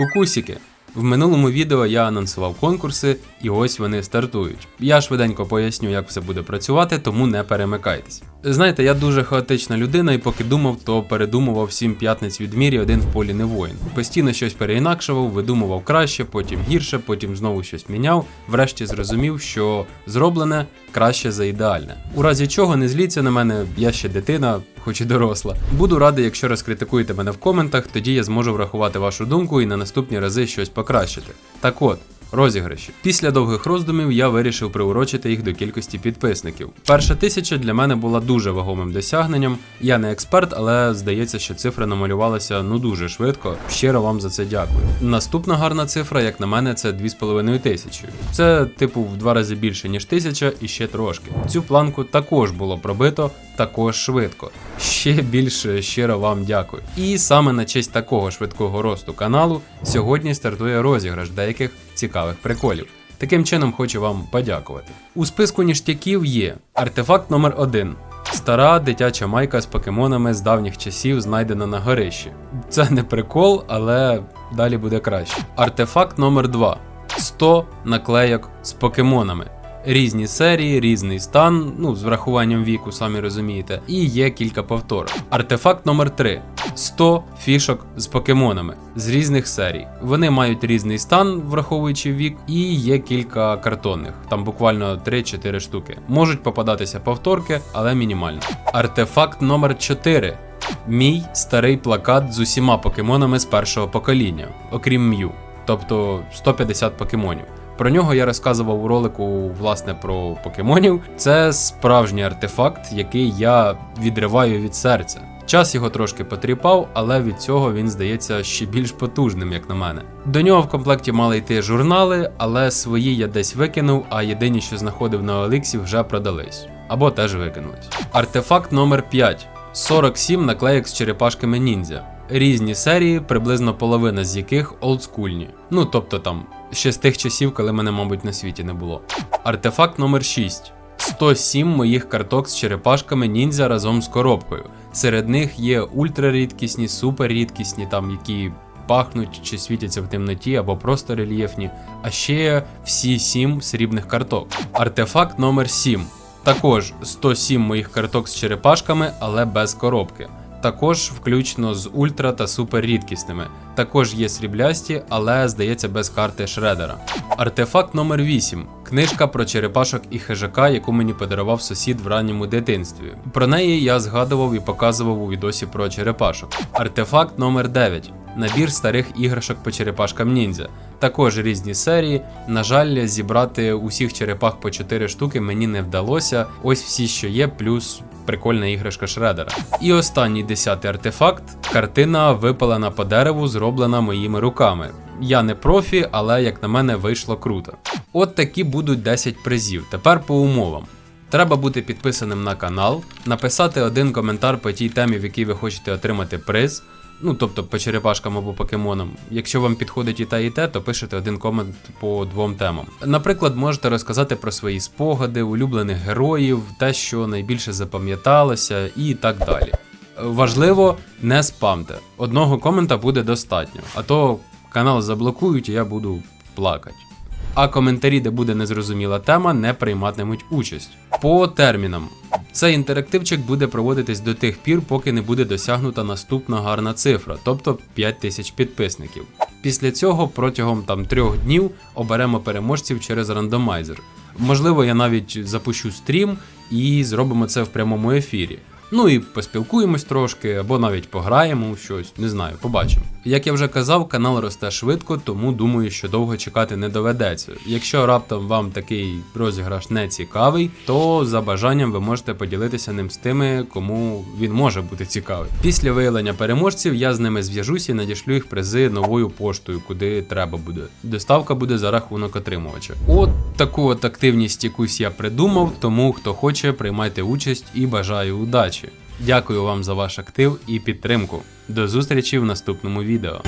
Кукусіки. В минулому відео я анонсував конкурси, і ось вони стартують. Я швиденько поясню, як все буде працювати, тому не перемикайтесь. Знаєте, я дуже хаотична людина, і поки думав, то передумував сім п'ятниць від мірі, один в полі не воїн. Постійно щось переінакшував, видумував краще, потім гірше, потім знову щось міняв. Врешті зрозумів, що зроблене краще за ідеальне. У разі чого не зліться на мене, я ще дитина, хоч і доросла. Буду радий, якщо розкритикуєте мене в коментах, тоді я зможу врахувати вашу думку і на наступні рази щось покращити. Так от. Розіграші. Після довгих роздумів я вирішив приурочити їх до кількості підписників. Перша тисяча для мене була дуже вагомим досягненням. Я не експерт, але здається, що цифра намалювалася ну дуже швидко. Щиро вам за це дякую. Наступна гарна цифра, як на мене, це 2,5 тисячі. Це типу в два рази більше ніж тисяча і ще трошки. Цю планку також було пробито, також швидко. Ще більше щиро вам дякую. І саме на честь такого швидкого росту каналу сьогодні стартує розіграш деяких цікавих приколів. Таким чином хочу вам подякувати. У списку ніштяків є артефакт номер 1 Стара дитяча майка з покемонами з давніх часів знайдена на горищі. Це не прикол, але далі буде краще. Артефакт номер 2 100 наклейок з покемонами. Різні серії, різний стан, ну з врахуванням віку, самі розумієте, і є кілька повторок. Артефакт номер 3 100 фішок з покемонами з різних серій. Вони мають різний стан, враховуючи вік, і є кілька картонних, там буквально 3-4 штуки. Можуть попадатися повторки, але мінімально. Артефакт номер 4 Мій старий плакат з усіма покемонами з першого покоління, окрім М'ю, тобто 150 покемонів. Про нього я розказував у ролику власне про покемонів. Це справжній артефакт, який я відриваю від серця. Час його трошки потріпав, але від цього він здається ще більш потужним, як на мене. До нього в комплекті мали йти журнали, але свої я десь викинув, а єдині, що знаходив на Оліксі, вже продались або теж викинулись. Артефакт номер 5 47 наклеїк з черепашками ніндзя. Різні серії, приблизно половина з яких олдскульні. Ну тобто там ще з тих часів, коли мене, мабуть, на світі не було. Артефакт номер 6 107 моїх карток з черепашками ніндзя разом з коробкою. Серед них є ультрарідкісні, суперрідкісні, там які пахнуть чи світяться в темноті або просто рельєфні. А ще всі 7 срібних карток. Артефакт номер 7 також 107 моїх карток з черепашками, але без коробки. Також включно з ультра та супер рідкісними. Також є сріблясті, але здається без карти Шредера. Артефакт номер 8 книжка про черепашок і хижака, яку мені подарував сусід в ранньому дитинстві. Про неї я згадував і показував у відосі про черепашок. Артефакт номер 9 набір старих іграшок по черепашкам ніндзя. Також різні серії. На жаль, зібрати усіх черепах по 4 штуки мені не вдалося. Ось всі, що є, плюс прикольна іграшка Шредера. І останній десятий артефакт картина випалена по дереву, зроблена моїми руками. Я не профі, але як на мене вийшло круто. От такі будуть 10 призів. Тепер по умовам. Треба бути підписаним на канал, написати один коментар по тій темі, в якій ви хочете отримати приз. Ну, тобто по черепашкам або покемонам. Якщо вам підходить і те, і те, то пишете один комент по двом темам. Наприклад, можете розказати про свої спогади, улюблених героїв, те, що найбільше запам'яталося, і так далі. Важливо, не спамте. Одного комента буде достатньо, а то канал заблокують і я буду плакати. А коментарі, де буде незрозуміла тема, не прийматимуть участь. По термінам. Цей інтерактивчик буде проводитись до тих пір, поки не буде досягнута наступна гарна цифра, тобто 5000 підписників. Після цього протягом там трьох днів оберемо переможців через рандомайзер. Можливо, я навіть запущу стрім і зробимо це в прямому ефірі. Ну і поспілкуємось трошки, або навіть пограємо у щось, не знаю, побачимо. Як я вже казав, канал росте швидко, тому думаю, що довго чекати не доведеться. Якщо раптом вам такий розіграш не цікавий, то за бажанням ви можете поділитися ним з тими, кому він може бути цікавий. Після виявлення переможців я з ними зв'яжуся і надішлю їх призи новою поштою, куди треба буде. Доставка буде за рахунок отримувача. От таку от активність якусь я придумав, тому хто хоче, приймайте участь і бажаю удачі. Дякую вам за ваш актив і підтримку. До зустрічі в наступному відео.